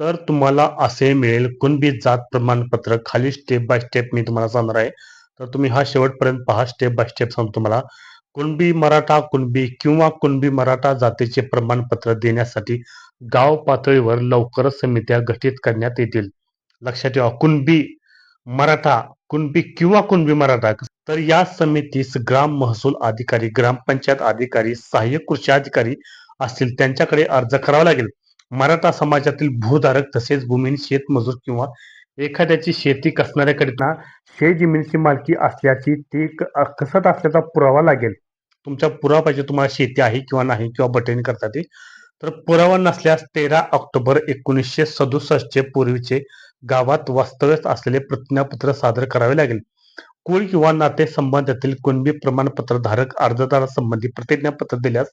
तर तुम्हाला असे मिळेल कुणबी जात प्रमाणपत्र. खाली स्टेप बाय स्टेप मी तुम्हाला सांगणार आहे. तर तुम्ही हा शेवटपर्यंत पहा स्टेप बाय स्टेप सांगतो तुम्हाला. कुणबी मराठा कुणबी किंवा कुणबी मराठा जातीचे प्रमाणपत्र देण्यासाठी गाव पातळीवर लवकरच समित्या गठीत करण्यात येतील. लक्षात ठेवा कुणबी मराठा कुणबी किंवा कुणबी मराठा तर या समितीस ग्राम महसूल अधिकारी ग्रामपंचायत अधिकारी सहाय्यक कृषी अधिकारी असतील त्यांच्याकडे अर्ज करावा लागेल. मराठा समाजातील भूधारक तसेच भूमीन शेतमजूर किंवा एखाद्याची शेती कसणाऱ्याकरिता शे जमिनीची मालकी असल्याची ती कसत असल्याचा पुरावा लागेल. तुमचा पुरावा पाहिजे तुम्हाला शेती आहे किंवा नाही किंवा बटणी करता ते. तर पुरावा नसल्यास तेरा ऑक्टोबर एकोणीसशे सदुसष्टचे पूर्वीचे गावात वास्तव्यास असलेले प्रतिज्ञापत्र सादर करावे लागेल. कुळ किंवा नाते संबंधातील कुणबी प्रमाणपत्र धारक अर्जदारासंबंधी प्रतिज्ञापत्र दिल्यास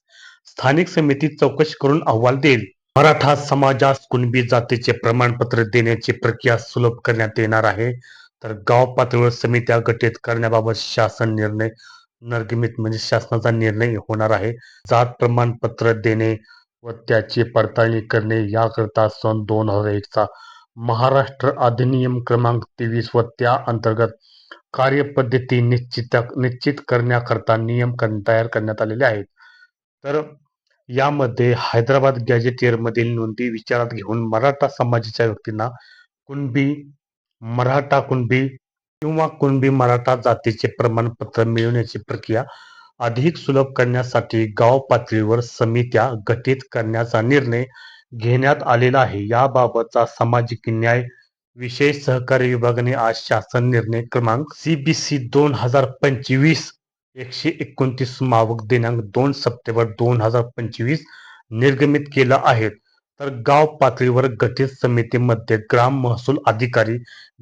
स्थानिक समिती चौकशी करून अहवाल देईल. मराठा समाजास कुणबी जातीचे प्रमाणपत्र देण्याची प्रक्रिया सुलभ करण्यात येणार आहे. तर गाव पातळीवर समित्या गठीत करण्याबाबत शासन निर्णय निर्गमित म्हणजे शासनाचा निर्णय होणार आहे. जात प्रमाणपत्र देणे व त्याची पडताळणी करणे याकरता सन दोन हजार एकचा महाराष्ट्र अधिनियम क्रमांक तेवीस व त्या अंतर्गत कार्यपद्धती निश्चित निश्चित करण्याकरता नियम तयार करण्यात आलेले आहेत. तर यामध्ये हैदराबाद गॅजेटियरमधील नोंदी विचारात घेऊन मराठा समाजाच्या व्यक्तींना कुणबी मराठा कुणबी किंवा कुणबी मराठा जातीचे प्रमाणपत्र मिळवण्याची प्रक्रिया अधिक सुलभ करण्यासाठी गाव पातळीवर समित्या गठीत करण्याचा निर्णय घेण्यात आलेला आहे. याबाबतचा सामाजिक न्याय विशेष सहकारी विभागाने आज शासन निर्णय क्रमांक सीबीसी दोन हजार पंचवीस एकशे एकोणतीस मावक दिनांक दोन सप्टेंबर दोन हजार पंचवीस निर्गमित केला आहे. तर गाव पातळीवर गठीत समितीमध्ये ग्राम महसूल अधिकारी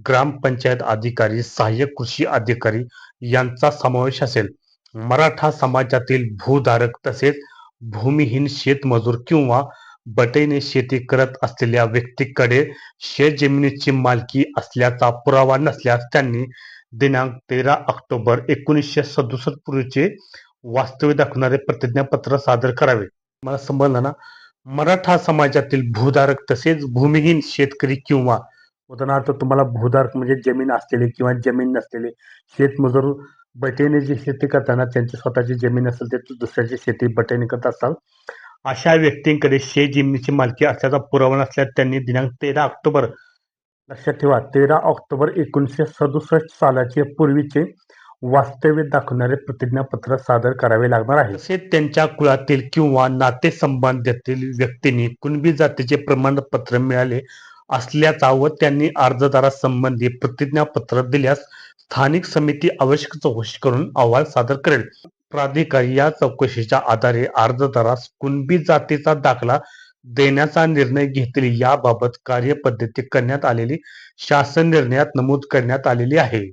ग्रामपंचायत अधिकारी सहाय्यक कृषी अधिकारी यांचा समावेश असेल. मराठा समाजातील भूधारक तसेच भूमिहीन शेतमजूर किंवा बटेने शेती करत असलेल्या व्यक्तीकडे शेत जमिनीची मालकी असल्याचा पुरावा नसल्यास त्यांनी दिनांक तेरा ऑक्टोबर एकोणीसशे सदुसष्ट पूर्वीचे वास्तव्य दाखवणारे प्रतिज्ञापत्र सादर करावे. मला समजलं ना मराठा समाजातील भूधारक तसेच भूमिहीन शेतकरी किंवा उदाहरणार्थ तुम्हाला भूधारक म्हणजे जमीन असलेले किंवा जमीन नसलेले शेतमजूर बटेने जी शेती करताना त्यांची स्वतःची जमीन असेल ते दुसऱ्याची शेती बटेने करत असतात. अशा व्यक्तींकडे शेत जमिनीची मालकी असल्याचा पुरावा नसल्यास त्यांनी दिनांक तेरा ऑक्टोबर लक्षात ठेवा तेरा ऑक्टोबर एकोणीसशे सदुसष्ट सालाचे पूर्वीचे वास्तव्य दाखवणारे प्रतिज्ञापत्र सादर करावे लागणार आहे. तसेच त्यांच्या कुळातील किंवा नातेसंबंधातील व्यक्तींनी कुणबी जातीचे प्रमाणपत्र मिळाले असल्याचा व त्यांनी अर्जदारासंबंधी प्रतिज्ञापत्र दिल्यास स्थानिक समिती आवश्यक चौकशी करून अहवाल सादर करेल. प्राधिकारी या चौकशीच्या आधारे अर्जदारास कुणबी जातीचा दाखला देण्याचा निर्णय घेतील याबाबत कार्यपद्धती करण्यात आलेली शासन निर्णयात नमूद करण्यात आलेली आहे.